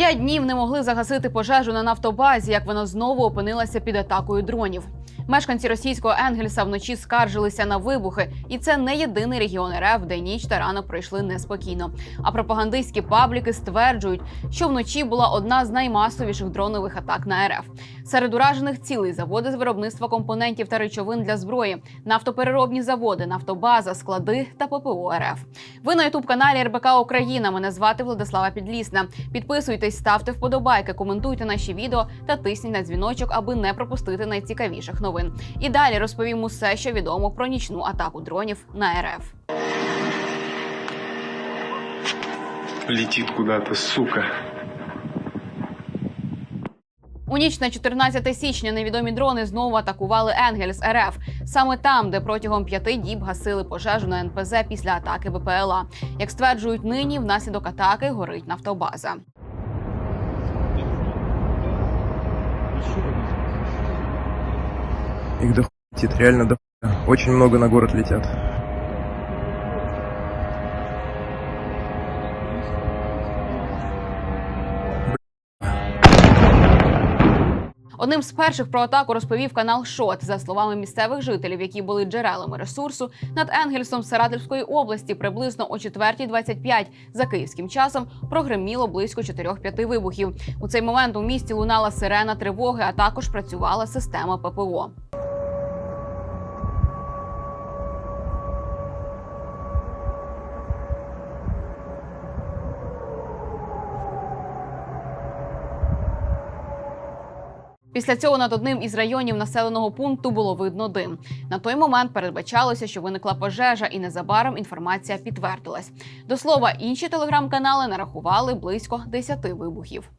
П'ять днів не могли загасити пожежу на нафтобазі, як вона знову опинилася під атакою дронів. Мешканці російського Енгельса вночі скаржилися на вибухи, і це не єдиний регіон РФ, де ніч та ранок пройшли неспокійно. А пропагандистські пабліки стверджують, що вночі була одна з наймасовіших дронових атак на РФ. Серед уражених цілей заводи з виробництва компонентів та речовин для зброї, нафтопереробні заводи, нафтобаза, склади та ППО РФ. Ви на ютуб каналі РБК Україна. Мене звати Владислава Підлісна. Підписуйтесь, ставте вподобайки, коментуйте наші відео та тисніть на дзвіночок, аби не пропустити найцікавіших новин. І далі розповім усе, що відомо про нічну атаку дронів на РФ. Летит куда-то, сука. У ніч на 14 січня невідомі дрони знову атакували Енгельс РФ, саме там, де протягом п'яти діб гасили пожежу на НПЗ після атаки БПЛА. Як стверджують нині, внаслідок атаки горить нафтобаза. Их дохуя летит, реально дохуя. Очень много на город летят. Одним з перших про атаку розповів канал Шот. За словами місцевих жителів, які були джерелами ресурсу, над Енгельсом Саратовської області приблизно о 4.25 за київським часом прогреміло близько 4-5 вибухів. У цей момент у місті лунала сирена тривоги, а також працювала система ППО. Після цього над одним із районів населеного пункту було видно дим. На той момент передбачалося, що виникла пожежа, і незабаром інформація підтвердилась. До слова, інші телеграм-канали нарахували близько 10 вибухів.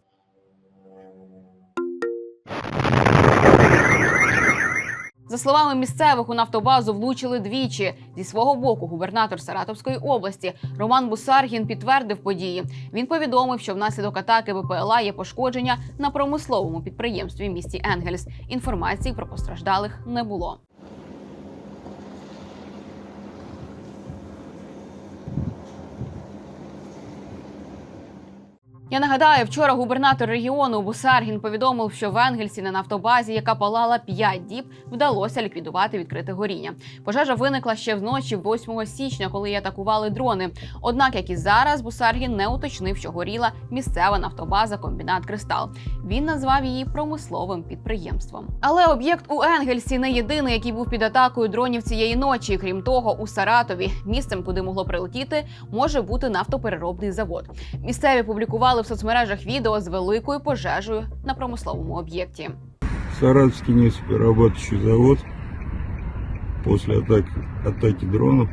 За словами місцевих, у нафтобазу влучили двічі. Зі свого боку, губернатор Саратовської області Роман Бусаргін підтвердив події. Він повідомив, що внаслідок атаки БПЛА є пошкодження на промисловому підприємстві в місті Енгельс. Інформації про постраждалих не було. Я нагадаю, вчора губернатор регіону Бусаргін повідомив, що в Енгельсі на нафтобазі, яка палала 5 діб, вдалося ліквідувати відкрите горіння. Пожежа виникла ще вночі 8 січня, коли її атакували дрони. Однак, як і зараз, Бусаргін не уточнив, що горіла місцева нафтобаза комбінат Кристал. Він назвав її промисловим підприємством. Але об'єкт у Енгельсі не єдиний, який був під атакою дронів цієї ночі. Крім того, у Саратові місцем, куди могло прилетіти, може бути нафтопереробний завод. Місцеві публікували в соцмережах відео з великою пожежею на промисловому об'єкті. Саратовский нефтеперерабатывающий завод после атаки, атаки дронов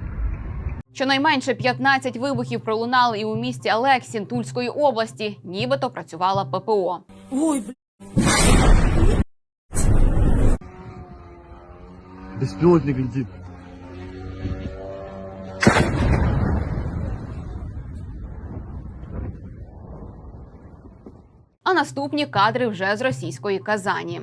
Щонайменше 15 вибухів пролунали і у місті Алексін Тульської області, нібито працювала ППО. Ой, блин. Беспилотник летит. А наступні кадри вже з російської Казані.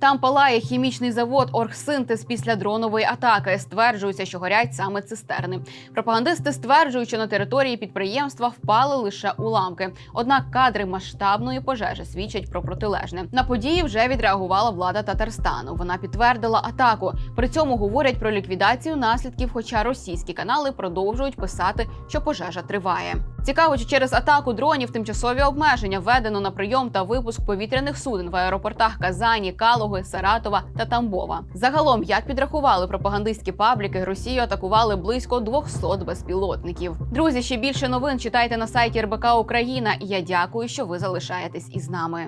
Там палає хімічний завод Оргсинтез після дронової атаки. Стверджується, що горять саме цистерни. Пропагандисти стверджують, що на території підприємства впали лише уламки. Однак кадри масштабної пожежі свідчать про протилежне. На події вже відреагувала влада Татарстану. Вона підтвердила атаку. При цьому говорять про ліквідацію наслідків, хоча російські канали продовжують писати, що пожежа триває. Цікаво, чи через атаку дронів тимчасові обмеження введено на прийом та випуск повітряних суден в аеропортах Казані, Калуги, Саратова та Тамбова. Загалом, як підрахували пропагандистські пабліки, Росію атакували близько 200 безпілотників. Друзі, ще більше новин читайте на сайті РБК Україна. Я дякую, що ви залишаєтесь із нами.